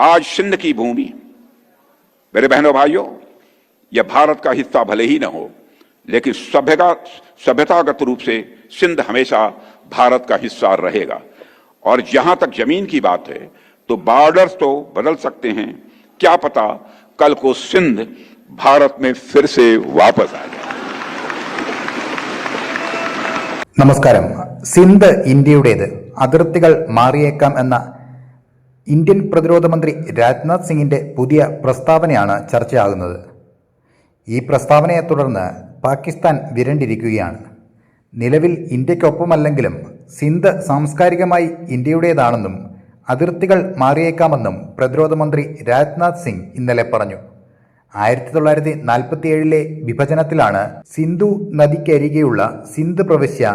आज सिंध की भूमि मेरे बहनों भाइयों यह भारत का हिस्सा भले ही न हो लेकिन सभ्यता सभ्यतागत रूप से सिंध हमेशा भारत का हिस्सा रहेगा और जहां तक जमीन की बात है तो बॉर्डर्स तो बदल सकते हैं क्या पता कल को सिंध भारत में फिर से वापस आ जाए നമസ്കാരം സിന്ധ് ഇന്ത്യയുടേത് അതിർത്തികൾ മാറിയേക്കാം എന്ന ഇന്ത്യൻ പ്രതിരോധ മന്ത്രി രാജ്നാഥ് സിംഗിന്റെ പുതിയ പ്രസ്താവനയാണ് ചർച്ചയാകുന്നത്. ഈ പ്രസ്താവനയെ തുടർന്ന് പാകിസ്ഥാൻ വിരണ്ടിരിക്കുകയാണ്. നിലവിൽ ഇന്ത്യക്കൊപ്പമല്ലെങ്കിലും സിന്ധ് സാംസ്കാരികമായി ഇന്ത്യയുടേതാണെന്നും അതിർത്തികൾ മാറിയേക്കാമെന്നും പ്രതിരോധ മന്ത്രി രാജ്നാഥ് സിംഗ് ഇന്നലെ പറഞ്ഞു. ആയിരത്തി തൊള്ളായിരത്തി നാൽപ്പത്തിയേഴിലെ വിഭജനത്തിലാണ് സിന്ധു നദിക്കരികെയുള്ള സിന്ധ് പ്രവിശ്യ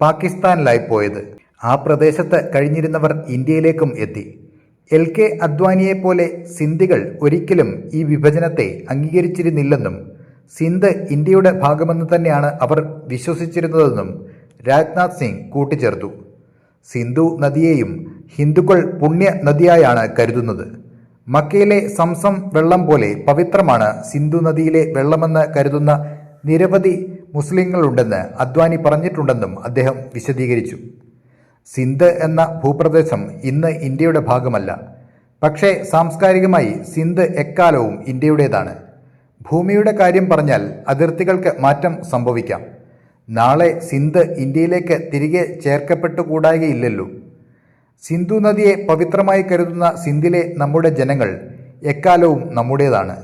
പാകിസ്ഥാനിലായി പോയത്. ആ പ്രദേശത്ത് കഴിഞ്ഞിരുന്നവർ ഇന്ത്യയിലേക്കും എത്തി. എൽ കെ അദ്വാനിയെ പോലെ സിന്ധികൾ ഒരിക്കലും ഈ വിഭജനത്തെ അംഗീകരിച്ചിരുന്നില്ലെന്നും സിന്ധ് ഇന്ത്യയുടെ ഭാഗമെന്ന് തന്നെയാണ് അവർ വിശ്വസിച്ചിരുന്നതെന്നും രാജ്നാഥ് സിംഗ് കൂട്ടിച്ചേർത്തു. സിന്ധു നദിയെയും ഹിന്ദുക്കൾ പുണ്യ നദിയായാണ് കരുതുന്നത്. മക്കയിലെ സംസം വെള്ളം പോലെ പവിത്രമാണ് സിന്ധു നദിയിലെ വെള്ളമെന്ന് കരുതുന്ന നിരവധി മുസ്ലിങ്ങളുണ്ടെന്ന് അദ്വാനി പറഞ്ഞിട്ടുണ്ടെന്നും അദ്ദേഹം വിശദീകരിച്ചു. സിന്ധ് എന്ന ഭൂപ്രദേശം ഇന്ന് ഇന്ത്യയുടെ ഭാഗമല്ല. പക്ഷേ സാംസ്കാരികമായി സിന്ധ് എക്കാലവും ഇന്ത്യയുടേതാണ്. ഭൂമിയുടെ കാര്യം പറഞ്ഞാൽ അതിർത്തികൾക്ക് മാറ്റം സംഭവിക്കാം. നാളെ സിന്ധ് ഇന്ത്യയിലേക്ക് തിരികെ ചേർക്കപ്പെട്ടുകൂടായികയില്ലല്ലോ. സിന്ധു നദിയെ പവിത്രമായി കരുതുന്ന സിന്ധിലെ നമ്മുടെ ജനങ്ങൾ എക്കാലവും നമ്മുടേതാണ്.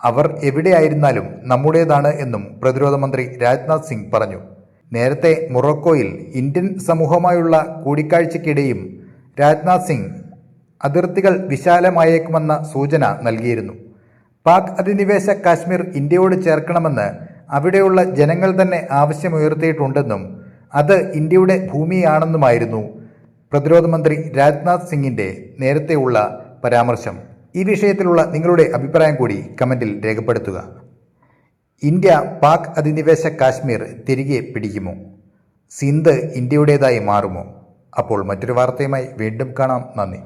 അവർ എവിടെയായിരുന്നാലും നമ്മുടേതാണ് എന്നും പ്രതിരോധ മന്ത്രി രാജ്നാഥ് സിംഗ് പറഞ്ഞു. നേരത്തെ മൊറോക്കോയിൽ ഇന്ത്യൻ സമൂഹമായുള്ള കൂടിക്കാഴ്ചയ്ക്കിടെയും രാജ്നാഥ് സിംഗ് അതിർത്തികൾ വിശാലമായേക്കുമെന്ന സൂചന നൽകിയിരുന്നു. പാക് അധിനിവേശ കാശ്മീർ ഇന്ത്യയോട് ചേർക്കണമെന്ന് അവിടെയുള്ള ജനങ്ങൾ തന്നെ ആവശ്യമുയർത്തിയിട്ടുണ്ടെന്നും അത് ഇന്ത്യയുടെ ഭൂമിയാണെന്നുമായിരുന്നു പ്രതിരോധ മന്ത്രി രാജ്നാഥ് സിംഗിന്റെ നേരത്തെയുള്ള പരാമർശം. ഈ വിഷയത്തിലുള്ള നിങ്ങളുടെ അഭിപ്രായം കൂടി കമന്റിൽ രേഖപ്പെടുത്തുക. ഇന്ത്യ പാക് അധിനിവേശ കാശ്മീർ തിരികെ പിടിക്കുമോ? സിന്ധ് ഇന്ത്യയുടേതായി മാറുമോ? അപ്പോൾ മറ്റൊരു വാർത്തയുമായി വീണ്ടും കാണാം. നന്ദി.